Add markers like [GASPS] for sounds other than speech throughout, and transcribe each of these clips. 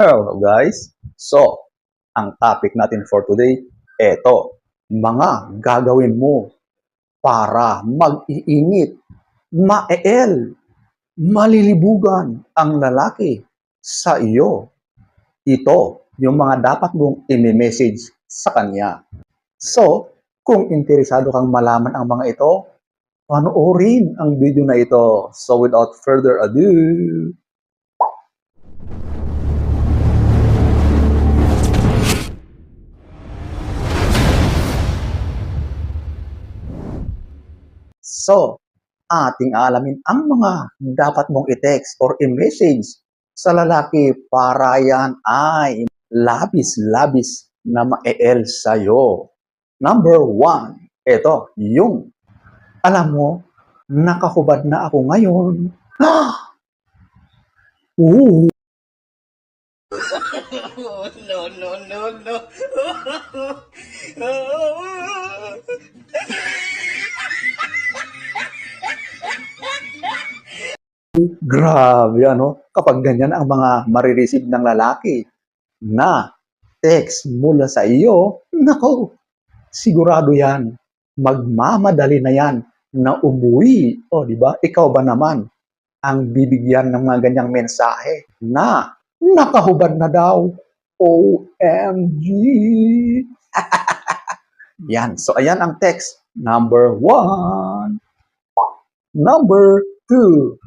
Hello guys! So, ang topic natin for today, eto, mga gagawin mo para mag-iinit, maeel, malilibugan ang lalaki sa iyo. Ito, yung mga dapat mong i-message sa kanya. So, kung interesado kang malaman ang mga ito, panoorin ang video na ito. So, without further ado, So, ating alamin ang mga dapat mong i-text or i-message sa lalaki para yan ay labis-labis na ma-el sa'yo. Number one, ito, yung, alam mo, nakahubad na ako ngayon. [GASPS] Ooh, [LAUGHS] Oh, no, no, no, no. [LAUGHS] Grabe, ano? Kapag ganyan ang mga marireceive ng lalaki na text mula sa iyo, nako, sigurado yan. Magmamadali na yan na umuwi. O, di ba? Ikaw ba naman ang bibigyan ng mga ganyang mensahe na nakahubad na daw. OMG! [LAUGHS] yan. So, ayan ang text. Number one. Number two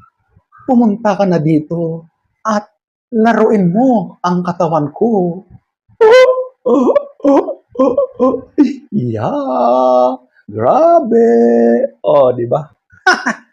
pumunta ka na dito at laruin mo ang katawan ko. [LAUGHS] Yeah, grabe. Oh, di ba? [LAUGHS]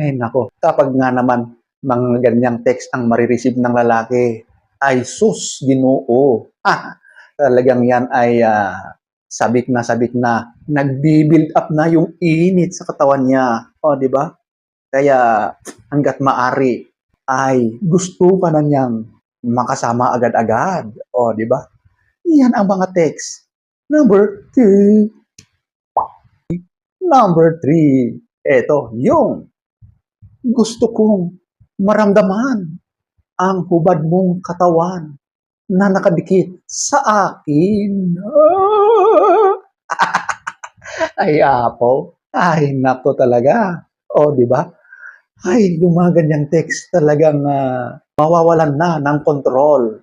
Eh nako, kapag nga naman mga ganyang text ang marireceive ng lalaki, ay sus, ginoo. Ah, [LAUGHS] talagang yan ay ah, sabik na sabik na nagbi-build up na yung init sa katawan niya. O, di ba? Kaya hanggat maari ay gusto ka na niyang makasama agad-agad. O, di ba? Yan ang mga text. Number two. Number three. Ito, yung gusto kong maramdaman ang hubad mong katawan na nakadikit sa akin. [LAUGHS] Ay, Apo. Ay, nako talaga. O, di ba? Ay, yung mga ganyang text talagang ah, mawawalan na ng kontrol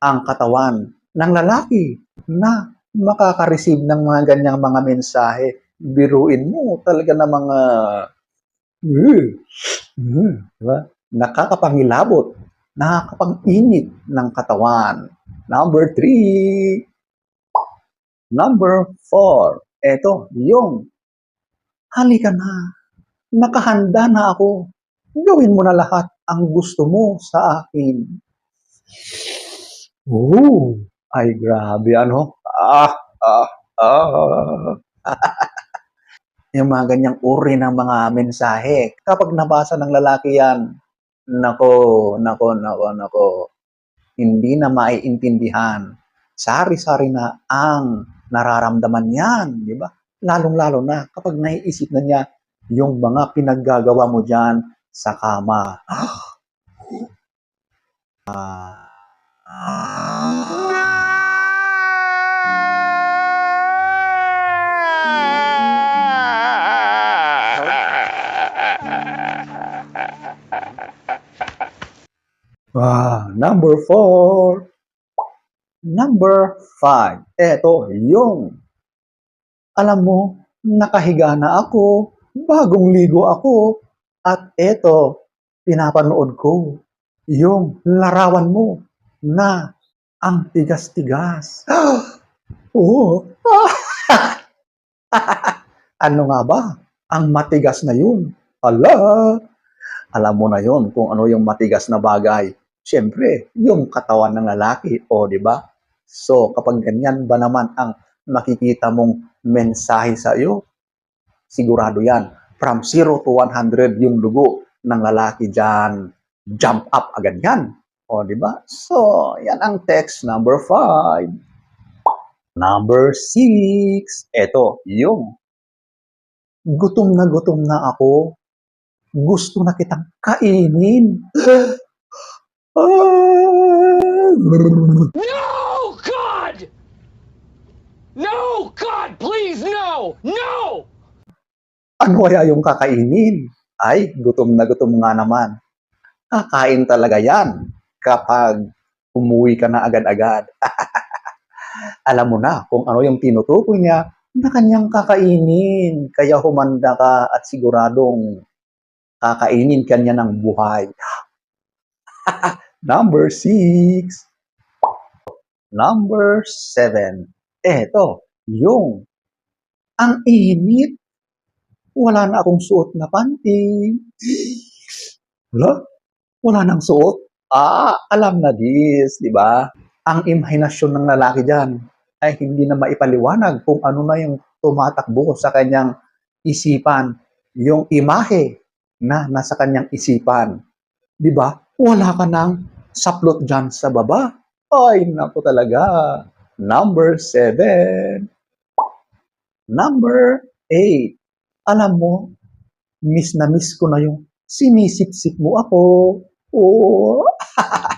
ang katawan ng lalaki na makaka-receive ng mga ganyang mga mensahe. Biruin mo talaga na mga uh, uh, di ba? nakakapangilabot, nakakapang-init ng katawan. Number three. Number four. Eto, yung halika na. Nakahanda na ako. Gawin mo na lahat ang gusto mo sa akin. Oh, ay grabe ano. Ah, ah, ah. [LAUGHS] yung mga ganyang uri ng mga mensahe. Kapag nabasa ng lalaki yan, nako, nako, nako, nako, hindi na maiintindihan. Sari-sari na ang nararamdaman niyan, di ba? Lalong-lalo na kapag naiisip na niya yung mga pinaggagawa mo dyan sa kama. [GASPS] Ah, number four. Number five. Eto, yung. Alam mo, nakahiga na ako, bagong ligo ako, at eto, pinapanood ko yung larawan mo na ang tigas-tigas. [GASPS] Oo. [LAUGHS] ano nga ba? Ang matigas na yun. Ala, alam mo na yon kung ano yung matigas na bagay. Siyempre, yung katawan ng lalaki, o di ba? So, kapag ganyan ba naman ang makikita mong mensahe sa iyo, sigurado yan. From 0 to 100 yung dugo ng lalaki dyan, jump up agad yan. O, di ba? So, yan ang text number 5. Number 6. Ito, yung gutom na gutom na ako gusto na kitang kainin. No, God! No, God, please, no! No! ano kaya yung kakainin? Ay, gutom na gutom nga naman. Kakain talaga yan kapag umuwi ka na agad-agad. [LAUGHS] Alam mo na kung ano yung tinutukoy niya na kanyang kakainin. Kaya humanda ka at siguradong kakainin kanya ng buhay. [LAUGHS] Number six. Number seven. Eto, yung ang init wala na akong suot na panty. Wala? Wala nang suot? Ah, alam na this, di ba? Ang imahinasyon ng lalaki dyan ay hindi na maipaliwanag kung ano na yung tumatakbo sa kanyang isipan. Yung imahe na nasa kanyang isipan. Di ba? Wala ka nang saplot dyan sa baba. Ay, naku talaga. Number seven. Number eight alam mo, miss na miss ko na yung sinisip-sip mo ako. Oo.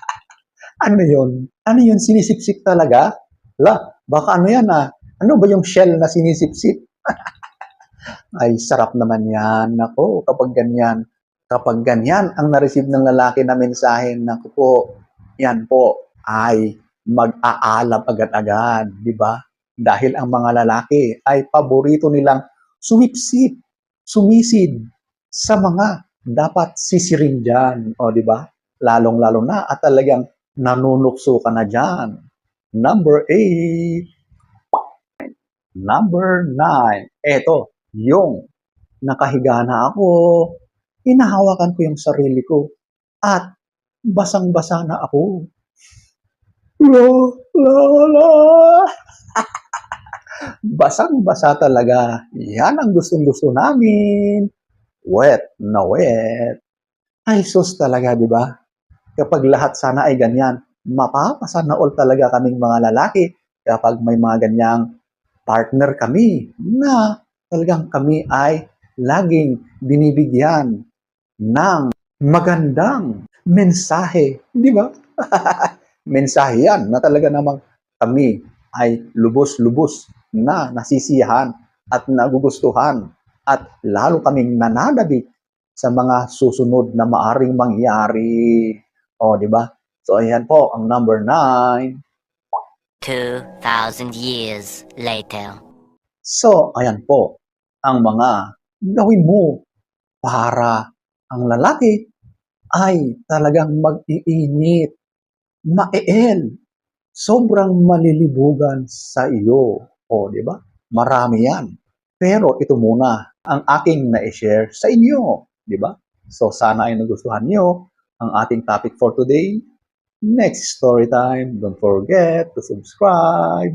[LAUGHS] ano yun? Ano yun? Sinisip-sip talaga? La, baka ano yan ah? Ano ba yung shell na sinisip-sip? [LAUGHS] Ay, sarap naman yan. Nako, kapag ganyan. Kapag ganyan ang na-receive ng lalaki na mensahe, nako po, yan po, ay mag-aalab agad-agad, di ba? Dahil ang mga lalaki ay paborito nilang sumipsip, sumisid sa mga dapat sisirin dyan. O, di ba? Lalong-lalo na at talagang nanunukso ka na dyan. Number eight. Number nine. Eto, yung nakahiga na ako, inahawakan ko yung sarili ko at basang-basa na ako. La, la, la. [LAUGHS] Basang-basa talaga. Yan ang gustong-gusto namin. Wet na wet. Ay, sus talaga, di ba? Kapag lahat sana ay ganyan, mapapasana all talaga kaming mga lalaki kapag may mga ganyang partner kami na talagang kami ay laging binibigyan ng magandang mensahe. Di ba? [LAUGHS] mensahe yan na talaga namang kami ay lubos-lubos na nasisiyahan at nagugustuhan at lalo kaming nananabik sa mga susunod na maaring mangyari. O, di ba? So, ayan po, ang number nine. 2,000 years later. So, ayan po, ang mga gawin mo para ang lalaki ay talagang mag-iinit, maeel, sobrang malilibugan sa iyo. O, di ba? Marami yan. Pero ito muna ang aking na-share sa inyo. Di ba? So, sana ay nagustuhan nyo ang ating topic for today. Next story time, don't forget to subscribe